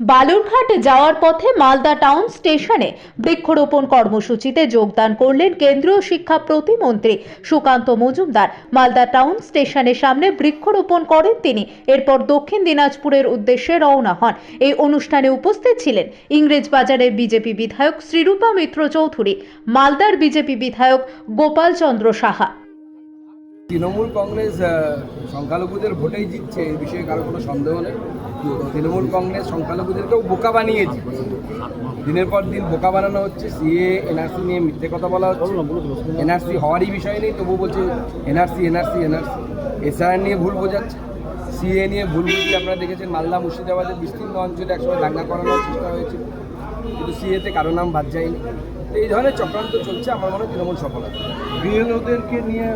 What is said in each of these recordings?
বালুরঘাট যাওয়ার পথে মালদা টাউন স্টেশনে বৃক্ষরোপণ কর্মসূচিতে যোগদান করলেন কেন্দ্রীয় শিক্ষা প্রতিমন্ত্রী সুকান্ত মজুমদার। মালদা টাউন স্টেশনের সামনে বৃক্ষরোপণ করেন তিনি। এরপর দক্ষিণ দিনাজপুরের উদ্দেশ্যে রওনা হন। এই অনুষ্ঠানে উপস্থিত ছিলেন ইংরেজ বাজারের বিজেপি বিধায়ক শ্রীরূপা মিত্র চৌধুরী, মালদার বিজেপি বিধায়ক গোপাল চন্দ্র সাহা। তৃণমূল কংগ্রেস সংখ্যালঘুদের ভোটেই জিতছে, এই বিষয়ে কারও কোনো সন্দেহ নেই। তৃণমূল কংগ্রেস সংখ্যালঘুদেরকেও বোকা বানিয়ে জিতছে দিনের পর দিন বোকা বানানো হচ্ছে, সিএ, এনআরসি নিয়ে মিথ্যে কথা বলা হচ্ছে। এনআরসি হওয়ারই বিষয় নেই তবু বলছে এনআরসি এনআরসি এনআরসি। এসআর নিয়ে ভুল বোঝাচ্ছে, সিএ নিয়ে ভুল বুঝিয়ে আপনারা দেখেছেন, মালদা, মুর্শিদাবাদের বিস্তীর্ণ অঞ্চলে একসময় দাঙ্গা করানোর চেষ্টা হয়েছে কিন্তু সিএতে কারও নাম বাদ যায়নি। তো এই ধরনের চক্রান্ত চলছে আমার মনে হয় তৃণমূল সফল হবে। বিএলওদেরকে নিয়ে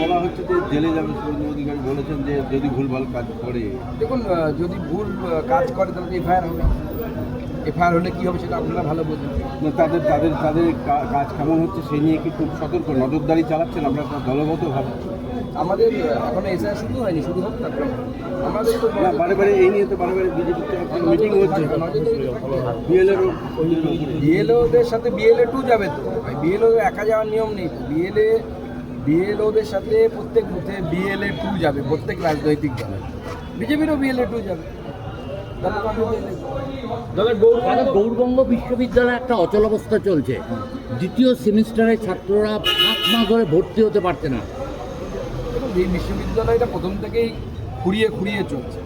বলা হচ্ছে যে জেলে যাবে সুরেন্দ্র অধিকারী বলেছেন যে যদি ভুলভাল কাজ করে। দেখুন যদি ভুল কাজ করে তাহলে এফআইআর হবে। এফআইআর হলে কী হবে সেটা আপনারা ভালো বোঝেন তাদের তাদের তাদের কাজ কেমন হচ্ছে সে নিয়ে কি খুব সতর্ক নজরদারি চালাচ্ছেন আমরা দলগতভাবে? আমাদের এখনও এসআইআর শুরু হয়নি শুরু হোক তারপরে। আমাদের তো বারে বারে এই নিয়ে তো বারে বারে বিজেপির মিটিং হচ্ছে। বিএলএরও বিএলওদের সাথে বিএলএ টু যাবে তো। বিএলও একা যাওয়ার নিয়ম নেই। বিএলএ বিএলওদের সাথে প্রত্যেক বুথে বিএলএ টু যাবে প্রত্যেক রাজনৈতিক দলে। বিজেপিরও বিএলএ টু যাবে। মানে গৌরবঙ্গ বিশ্ববিদ্যালয়ে একটা অচল অবস্থা চলছে। দ্বিতীয় সেমিস্টারে ছাত্ররা সাত মাস ধরে ভর্তি হতে পারছে না। এই বিশ্ববিদ্যালয়টা প্রথম থেকেই খুঁড়িয়ে খুঁড়িয়ে চলছে।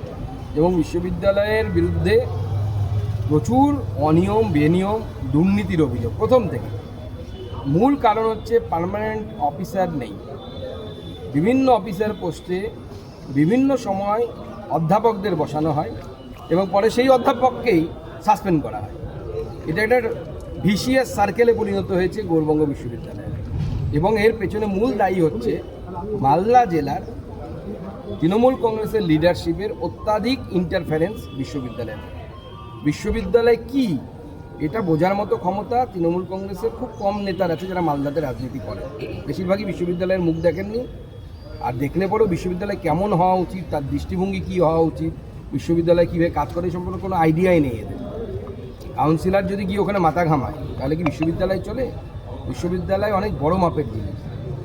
এবং বিশ্ববিদ্যালয়ের বিরুদ্ধে প্রচুর অনিয়ম, বেনিয়ম, দুর্নীতির অভিযোগ প্রথম থেকে। মূল কারণ হচ্ছে পার্মানেন্ট অফিসার নেই। বিভিন্ন অফিসার পোস্টে বিভিন্ন সময় অধ্যাপকদের বসানো হয় এবং পরে সেই অধ্যাপককেই সাসপেন্ড করা হয়। এটা একটা ভিসিএস সার্কেলে পরিণত হয়েছে গৌরবঙ্গ বিশ্ববিদ্যালয়ে। এবং এর পেছনে মূল দায়ী হচ্ছে মালদা জেলার তৃণমূল কংগ্রেসের লিডারশিপের অত্যাধিক ইন্টারফারেন্স বিশ্ববিদ্যালয়ে। বিশ্ববিদ্যালয় কি? এটা বোঝার মতো ক্ষমতা তৃণমূল কংগ্রেসের খুব কম নেতার আছে যারা মালদাতে রাজনীতি করে। বেশিরভাগই বিশ্ববিদ্যালয়ের মুখ দেখেননি আর দেখলে পরেও বিশ্ববিদ্যালয় কেমন হওয়া উচিত, তার দৃষ্টিভঙ্গি কী হওয়া উচিত, বিশ্ববিদ্যালয় কীভাবে কাজ করে সম্পর্কে কোনো আইডিয়াই নেই এদের। কাউন্সিলার যদি গিয়ে ওখানে মাথা ঘামায়, তাহলে কি বিশ্ববিদ্যালয় চলে? বিশ্ববিদ্যালয় অনেক বড় মাপের জিনিস।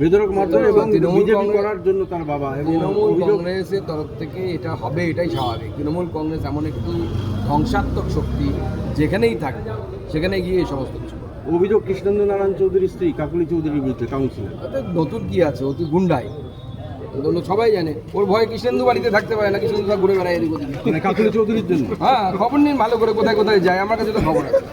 বেদরক মারধর এবং বিজেপি করার জন্য তার বাবা তৃণমূল কংগ্রেসের তরফ থেকে এটা হবে এটাই স্বাভাবিক। তৃণমূল কংগ্রেস এমন একটি ধ্বংসাত্মক শক্তি যেখানেই থাকবে সেখানে গিয়ে এই সমস্ত কিছু অভিযোগ কৃষ্ণেন্দ্র নারায়ণ চৌধুরীর স্ত্রী কাকুলি চৌধুরীর বিরুদ্ধে কাউন্সিলর নতুন কি আছে? অতি গুন্ডাই। সবাই জানে ওর ভয়ে কৃষ্ণেন্দু বাড়িতে থাকতে পারে না কৃষ্ণেন্দু ঘুরে বেড়ায় এদিক মানে কাকুলি চৌধুরীর জন্য? হ্যাঁ খবর নিন ভালো করে কোথায় কোথায় যায় আমার কাছে তো খবর আছে।